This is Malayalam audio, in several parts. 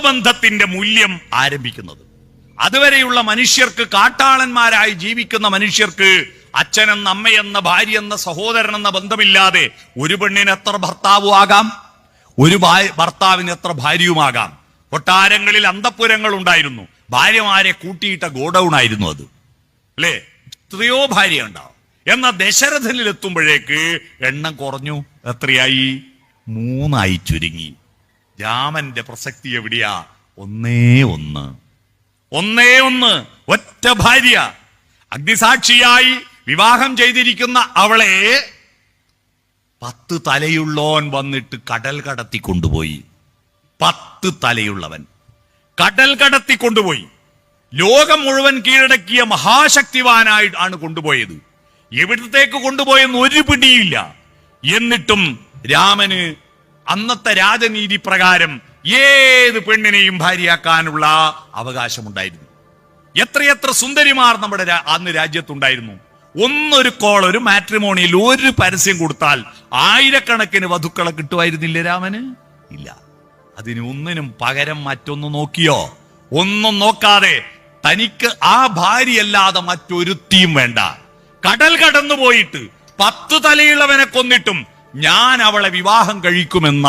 കുടുംബബന്ധത്തിന്റെ മൂല്യം ആരംഭിക്കുന്നത്. അതുവരെയുള്ള മനുഷ്യർക്ക് കാട്ടാളന്മാരായി ജീവിക്കുന്ന മനുഷ്യർക്ക് അച്ഛനെന്ന അമ്മയെന്ന ഭാര്യ എന്ന സഹോദരൻ എന്ന ബന്ധമില്ലാതെ ഒരു പെണ്ണിന് എത്ര ഭർത്താവും ആകാം? ഒരു ഭർത്താവിന് എത്ര ഭാര്യയുമാകാം കൊട്ടാരങ്ങളിൽ അന്തപ്പുരങ്ങൾ ഉണ്ടായിരുന്നു. ഭാര്യമാരെ കൂട്ടിയിട്ട ഗോഡൌൺ ആയിരുന്നു അത്. അല്ലേ? എത്രയോ ഭാര്യ ഉണ്ടാവും. എന്ന ദശരഥനിൽ എത്തുമ്പോഴേക്ക് എണ്ണം കുറഞ്ഞു. എത്രയായി? മൂന്നായി ചുരുങ്ങി. രാമന്റെ പ്രസക്തി എവിടെയാ? ഒന്നേ ഒന്ന്. ഒന്നേ ഒന്ന്. ഒറ്റ ഭാര്യ. അഗ്നിസാക്ഷിയായി വിവാഹം ചെയ്തിരിക്കുന്ന അവളെ പത്ത് തലയുള്ളവൻ വന്നിട്ട് കടൽ കടത്തി കൊണ്ടുപോയി പത്ത് തലയുള്ളവൻ. കടൽ കടത്തി കൊണ്ടുപോയി ലോകം മുഴുവൻ കീഴടക്കിയ മഹാശക്തിവാനായി ആണ് കൊണ്ടുപോയത്. എവിടത്തേക്ക് കൊണ്ടുപോയെന്ന് ഒരു പിടിയില്ല. എന്നിട്ടും രാമന് അന്നത്തെ രാജനീതി പ്രകാരം ഏത് പെണ്ണിനെയും ഭാര്യയാക്കാനുള്ള അവകാശമുണ്ടായിരുന്നു. എത്രയെത്ര സുന്ദരിമാർ നമ്മുടെ അന്ന് രാജ്യത്തുണ്ടായിരുന്നു. ഒന്നൊരു കോൾ ഒരു മാട്രിമോണിയിൽ ഒരു പരസ്യം കൊടുത്താൽ ആയിരക്കണക്കിന് വധുക്കളെ കിട്ടുമായിരുന്നില്ല രാമന്? ഇല്ല. അതിന് ഒന്നിനും പകരം മറ്റൊന്ന് നോക്കിയോ? ഒന്നും നോക്കാതെ തനിക്ക് ആ ഭാര്യയല്ലാതെ മറ്റൊരുത്തിയും വേണ്ട. കടൽ കടന്നു പോയിട്ട് പത്ത് തലയുള്ളവനെ കൊന്നിട്ടും ഞാൻ അവളെ വിവാഹം കഴിക്കുമെന്ന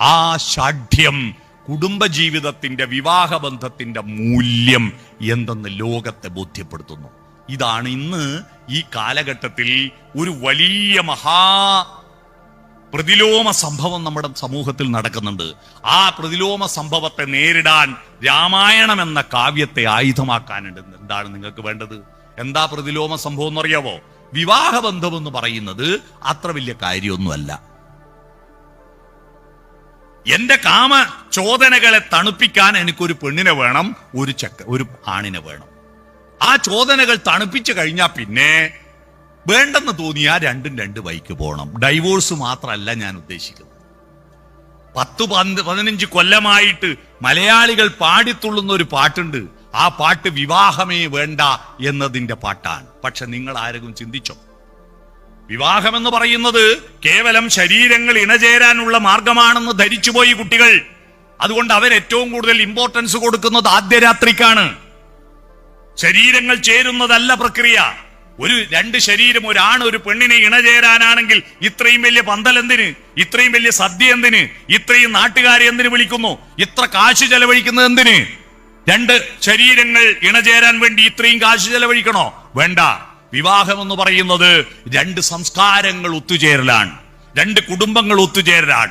ആ ഷാഠ്യം കുടുംബജീവിതത്തിന്റെ വിവാഹബന്ധത്തിന്റെ മൂല്യം എന്തെന്ന് ലോകത്തെ ബോധ്യപ്പെടുത്തുന്നു. ഇതാണ് ഇന്ന് ഈ കാലഘട്ടത്തിൽ ഒരു വലിയ മഹാ പ്രതിലോമ സംഭവം നമ്മുടെ സമൂഹത്തിൽ നടക്കുന്നുണ്ട്. ആ പ്രതിലോമ സംഭവത്തെ നേരിടാൻ രാമായണം എന്ന കാവ്യത്തെ ആയുധമാക്കാനുണ്ട്. എന്താണ് നിങ്ങൾക്ക് വേണ്ടത്? എന്താ പ്രതിലോമ സംഭവം എന്നറിയാവോ? വിവാഹബന്ധം എന്ന് പറയുന്നത് അത്ര വലിയ കാര്യമൊന്നുമല്ല. എന്റെ കാമ ചോദനകളെ തണുപ്പിക്കാൻ എനിക്കൊരു പെണ്ണിനെ വേണം ഒരു ചക്ക ഒരു ആണിനെ വേണം. ആ ചോദനകൾ തണുപ്പിച്ചു കഴിഞ്ഞാൽ പിന്നെ വേണ്ടെന്ന് തോന്നിയാ രണ്ടും രണ്ട് വൈക്ക് പോകണം ഡൈവോഴ്സ് മാത്രമല്ല ഞാൻ ഉദ്ദേശിക്കുന്നത്. പത്ത് പന്ത് പതിനഞ്ച് കൊല്ലമായിട്ട് മലയാളികൾ പാടിത്തുള്ളുന്ന ഒരു പാട്ടുണ്ട്. ആ പാട്ട് വിവാഹമേ വേണ്ട എന്നതിന്റെ പാട്ടാണ്. പക്ഷെ നിങ്ങൾ ആരെങ്കിലും ചിന്തിച്ചോ? വിവാഹം എന്ന് പറയുന്നത് കേവലം ശരീരങ്ങൾ ഇണചേരാനുള്ള മാർഗമാണെന്ന് ധരിച്ചുപോയി കുട്ടികൾ. അതുകൊണ്ട് അവർ ഏറ്റവും കൂടുതൽ ഇമ്പോർട്ടൻസ് കൊടുക്കുന്നത് ആദ്യ രാത്രിക്കാണ് ശരീരങ്ങൾ ചേരുന്നതല്ല പ്രക്രിയ. ഒരു രണ്ട് ശരീരം ഒരാണ് ഒരു പെണ്ണിനെ ഇണചേരാനാണെങ്കിൽ ഇത്രയും വലിയ പന്തൽ എന്തിന്? ഇത്രയും വലിയ സദ്യ എന്തിന്? ഇത്രയും നാട്ടുകാരെ എന്തിന് വിളിക്കുന്നു? ഇത്ര കാശ് ചെലവഴിക്കുന്നത് എന്തിന്? രണ്ട് ശരീരങ്ങൾ ഇണചേരാൻ വേണ്ടി ഇത്രയും കാശ് ചെലവഴിക്കണോ? വേണ്ട. വിവാഹം എന്ന് പറയുന്നത് രണ്ട് സംസ്കാരങ്ങൾ ഒത്തുചേരലാണ്. രണ്ട് കുടുംബങ്ങൾ ഒത്തുചേരലാണ്.